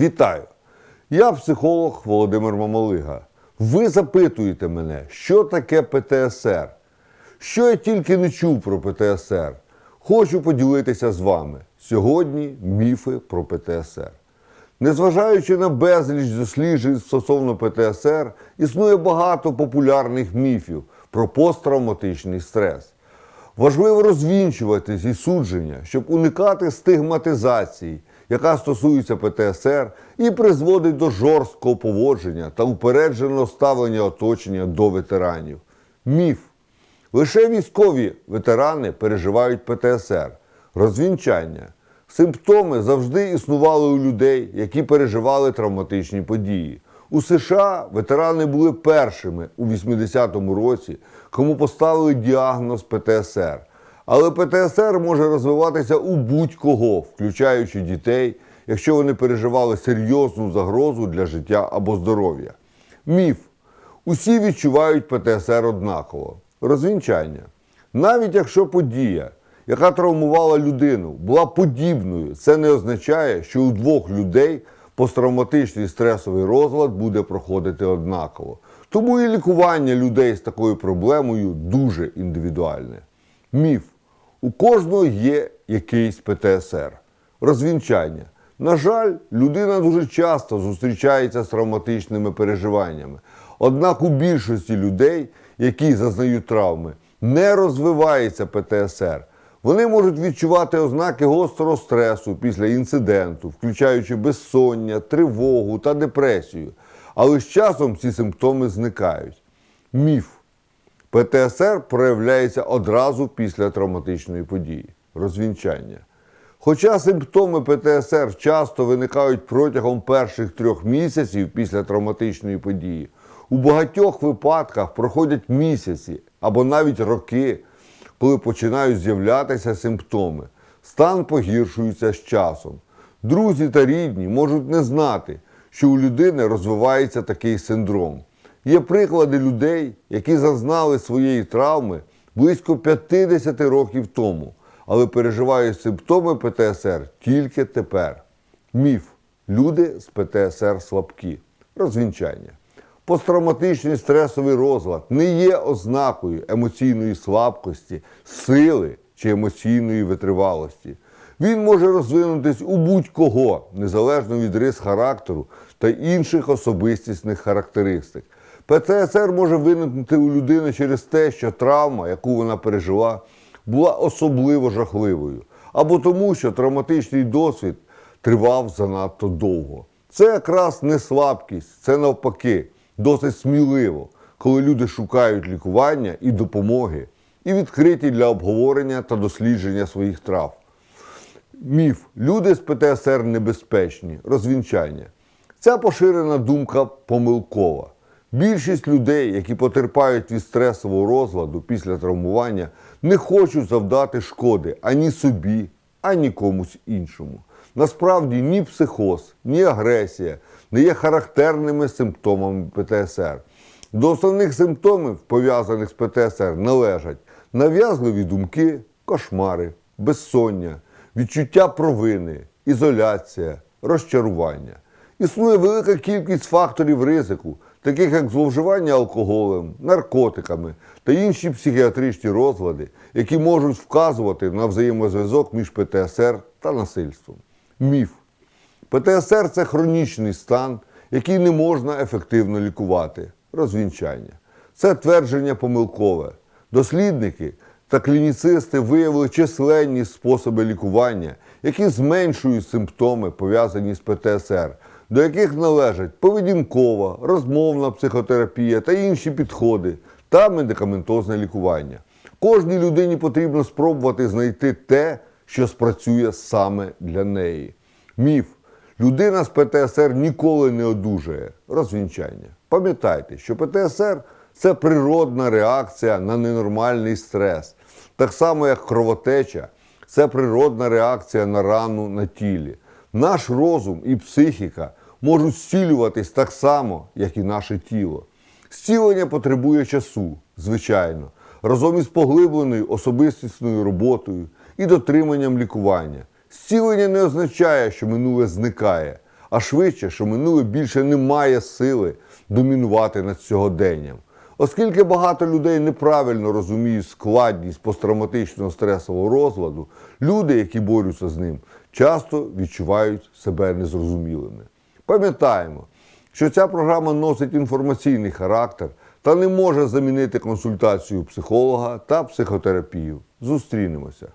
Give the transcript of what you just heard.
Вітаю! Я психолог Володимир Мамалига. Ви запитуєте мене, що таке ПТСР? Що я тільки не чув про ПТСР? Хочу поділитися з вами. Сьогодні міфи про ПТСР. Незважаючи на безліч досліджень стосовно ПТСР, існує багато популярних міфів про посттравматичний стрес. Важливо розвінчувати ці судження, щоб уникати стигматизації, яка стосується ПТСР і призводить до жорсткого поводження та упередженого ставлення оточення до ветеранів. Міф. Лише військові ветерани переживають ПТСР, розвінчання. Симптоми завжди існували у людей, які переживали травматичні події. У США ветерани були першими у 80-му році, кому поставили діагноз ПТСР. Але ПТСР може розвиватися у будь-кого, включаючи дітей, якщо вони переживали серйозну загрозу для життя або здоров'я. Міф. Усі відчувають ПТСР однаково. Розвінчання. Навіть якщо подія, яка травмувала людину, була подібною, це не означає, що у двох людей посттравматичний стресовий розлад буде проходити однаково. Тому і лікування людей з такою проблемою дуже індивідуальне. Міф. У кожного є якийсь ПТСР. Розвінчання. На жаль, людина дуже часто зустрічається з травматичними переживаннями. Однак у більшості людей, які зазнають травми, не розвивається ПТСР. Вони можуть відчувати ознаки гострого стресу після інциденту, включаючи безсоння, тривогу та депресію. Але з часом ці симптоми зникають. Міф. ПТСР проявляється одразу після травматичної події розвінчання. Хоча симптоми ПТСР часто виникають протягом перших трьох місяців після травматичної події, у багатьох випадках проходять місяці або навіть роки, коли починають з'являтися симптоми. Стан погіршується з часом. Друзі та рідні можуть не знати, що у людини розвивається такий синдром. Є приклади людей, які зазнали своєї травми близько 50 років тому, але переживають симптоми ПТСР тільки тепер. Міф. Люди з ПТСР слабкі. Розвінчання. Посттравматичний стресовий розлад не є ознакою емоційної слабкості, сили чи емоційної витривалості. Він може розвинутись у будь-кого, незалежно від рис характеру та інших особистісних характеристик. ПТСР може виникнути у людини через те, що травма, яку вона пережила, була особливо жахливою, або тому, що травматичний досвід тривав занадто довго. Це якраз не слабкість, це навпаки, досить сміливо, коли люди шукають лікування і допомоги, і відкриті для обговорення та дослідження своїх трав. Міф. Люди з ПТСР небезпечні. Розвінчання. Ця поширена думка помилкова. Більшість людей, які потерпають від стресового розладу після травмування, не хочуть завдати шкоди ані собі, ані комусь іншому. Насправді ні психоз, ні агресія не є характерними симптомами ПТСР. До основних симптомів, пов'язаних з ПТСР, належать нав'язливі думки, кошмари, безсоння, відчуття провини, ізоляція, розчарування. Існує велика кількість факторів ризику, таких як зловживання алкоголем, наркотиками та інші психіатричні розлади, які можуть вказувати на взаємозв'язок між ПТСР та насильством. Міф. ПТСР це хронічний стан, який не можна ефективно лікувати. Розвінчання. Це твердження помилкове. Дослідники та клініцисти виявили численні способи лікування, які зменшують симптоми, пов'язані з ПТСР, до яких належать поведінкова, розмовна психотерапія та інші підходи та медикаментозне лікування. Кожній людині потрібно спробувати знайти те, що спрацює саме для неї. Міф. Людина з ПТСР ніколи не одужає. Розвінчання. Пам'ятайте, що ПТСР це природна реакція на ненормальний стрес. Так само, як кровотеча, це природна реакція на рану на тілі. Наш розум і психіка можуть зцілюватись так само, як і наше тіло. Зцілення потребує часу, звичайно, разом із поглибленою особистісною роботою і дотриманням лікування. Зцілення не означає, що минуле зникає, а швидше, що минуле більше не має сили домінувати над сьогоденням. Оскільки багато людей неправильно розуміють складність посттравматичного стресового розладу, люди, які борються з ним, часто відчувають себе незрозумілими. Пам'ятаємо, що ця програма носить інформаційний характер та не може замінити консультацію психолога та психотерапію. Зустрінемося.